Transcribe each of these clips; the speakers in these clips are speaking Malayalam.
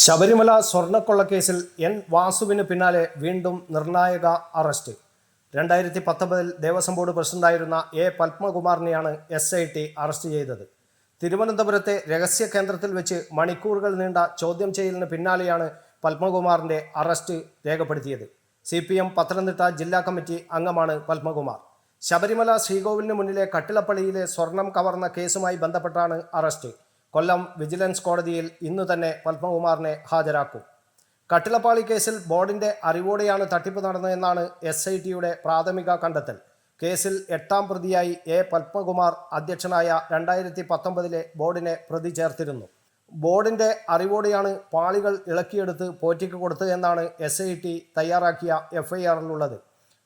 ശബരിമല സ്വർണക്കൊള്ളക്കേസിൽ എൻ വാസുവിന് പിന്നാലെ വീണ്ടും നിർണായക അറസ്റ്റ്. രണ്ടായിരത്തി പത്തൊമ്പതിൽ ദേവസ്വം ബോർഡ് പ്രസിഡന്റായിരുന്ന എ പത്മകുമാറിനെയാണ് എസ് ഐ ടി അറസ്റ്റ് ചെയ്തത്. തിരുവനന്തപുരത്തെ രഹസ്യ കേന്ദ്രത്തിൽ വെച്ച് മണിക്കൂറുകൾ നീണ്ട ചോദ്യം ചെയ്യലിന് പിന്നാലെയാണ് പത്മകുമാറിന്റെ അറസ്റ്റ് രേഖപ്പെടുത്തിയത്. സി പി എം പത്തനംതിട്ട ജില്ലാ കമ്മിറ്റി അംഗമാണ് പത്മകുമാർ. ശബരിമല ശ്രീകോവിലിന് മുന്നിലെ കട്ടിളപ്പള്ളിയിലെ സ്വർണം കവർന്ന കേസുമായി ബന്ധപ്പെട്ടാണ് അറസ്റ്റ്. കൊല്ലം വിജിലൻസ് കോടതിയിൽ ഇന്നു തന്നെ പത്മകുമാറിനെ ഹാജരാക്കും. കട്ടിളപ്പാളി കേസിൽ ബോർഡിന്റെ അറിവോടെയാണ് തട്ടിപ്പ് നടന്നതെന്നാണ് എസ് ഐ ടിയുടെ പ്രാഥമിക കണ്ടെത്തൽ. കേസിൽ എട്ടാം പ്രതിയായി എ പത്മകുമാർ അധ്യക്ഷനായ രണ്ടായിരത്തി പത്തൊമ്പതിലെ ബോർഡിനെ പ്രതി ചേർത്തിരുന്നു. ബോർഡിന്റെ അറിവോടെയാണ് പാളികൾ ഇളക്കിയെടുത്ത് പോറ്റിക്ക് കൊടുത്തത് എന്നാണ് എസ് ഐ ടി തയ്യാറാക്കിയ എഫ്ഐആറിലുള്ളത്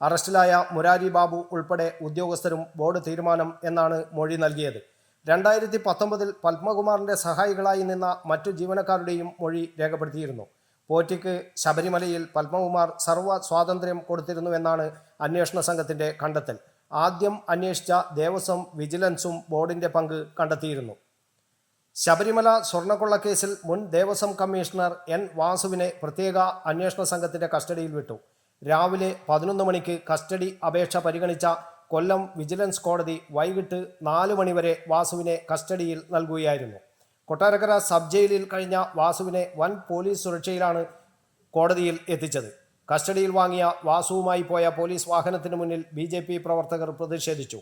അറസ്റ്റിലായ മുരാരി ബാബു ഉൾപ്പെടെ ഉദ്യോഗസ്ഥരും ബോർഡ് തീരുമാനം എന്നാണ് മൊഴി നൽകിയത്. രണ്ടായിരത്തി പത്തൊമ്പതിൽ പത്മകുമാറിന്റെ സഹായികളായി നിന്ന മറ്റു ജീവനക്കാരുടെയും മൊഴി രേഖപ്പെടുത്തിയിരുന്നു. പോറ്റിക്ക് ശബരിമലയിൽ പത്മകുമാർ സർവ സ്വാതന്ത്ര്യം കൊടുത്തിരുന്നുവെന്നാണ് അന്വേഷണ സംഘത്തിന്റെ കണ്ടെത്തൽ. ആദ്യം അന്വേഷിച്ച ദേവസ്വം വിജിലൻസും ബോർഡിന്റെ പങ്ക് കണ്ടെത്തിയിരുന്നു. ശബരിമല സ്വർണക്കൊള്ളക്കേസിൽ മുൻ ദേവസ്വം കമ്മീഷണർ എൻ വാസുവിനെ പ്രത്യേക അന്വേഷണ സംഘത്തിന്റെ കസ്റ്റഡിയിൽ വിട്ടു. രാവിലെ പതിനൊന്ന് മണിക്ക് കസ്റ്റഡി അപേക്ഷ പരിഗണിച്ച കൊല്ലം വിജിലൻസ് കോടതി വൈകിട്ട് നാല് മണിവരെ വാസുവിനെ കസ്റ്റഡിയിൽ നൽകുകയായിരുന്നു. കൊട്ടാരക്കര സബ് ജയിലിൽ കഴിഞ്ഞ വാസുവിനെ വൻ പോലീസ് സുരക്ഷയിലാണ് കോടതിയിൽ എത്തിച്ചത്. കസ്റ്റഡിയിൽ വാങ്ങിയ വാസുവുമായി പോയ പോലീസ് വാഹനത്തിന് മുന്നിൽ ബി ജെ പി പ്രവർത്തകർ പ്രതിഷേധിച്ചു.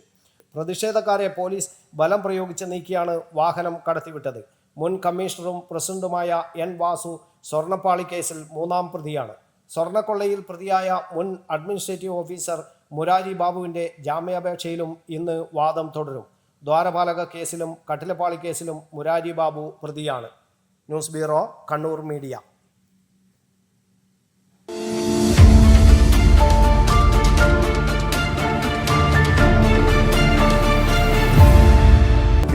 പ്രതിഷേധക്കാരെ പോലീസ് ബലം പ്രയോഗിച്ച് നീക്കിയാണ് വാഹനം കടത്തിവിട്ടത്. മുൻ കമ്മീഷണറും പ്രസിഡന്റുമായ എൻ വാസു സ്വർണപ്പാളി കേസിൽ മൂന്നാം പ്രതിയാണ്. സ്വർണക്കൊള്ളയിൽ പ്രതിയായ മുൻ അഡ്മിനിസ്ട്രേറ്റീവ് ഓഫീസർ മുരാരി ബാബുവിന്റെ ജാമ്യാപേക്ഷയിലും ഇന്ന് വാദം തുടരും. ദ്വാരപാലക കേസിലും കട്ടിലപ്പാളി കേസിലും മുരാരി ബാബു പ്രതിയാണ്. News bureau Kannur media.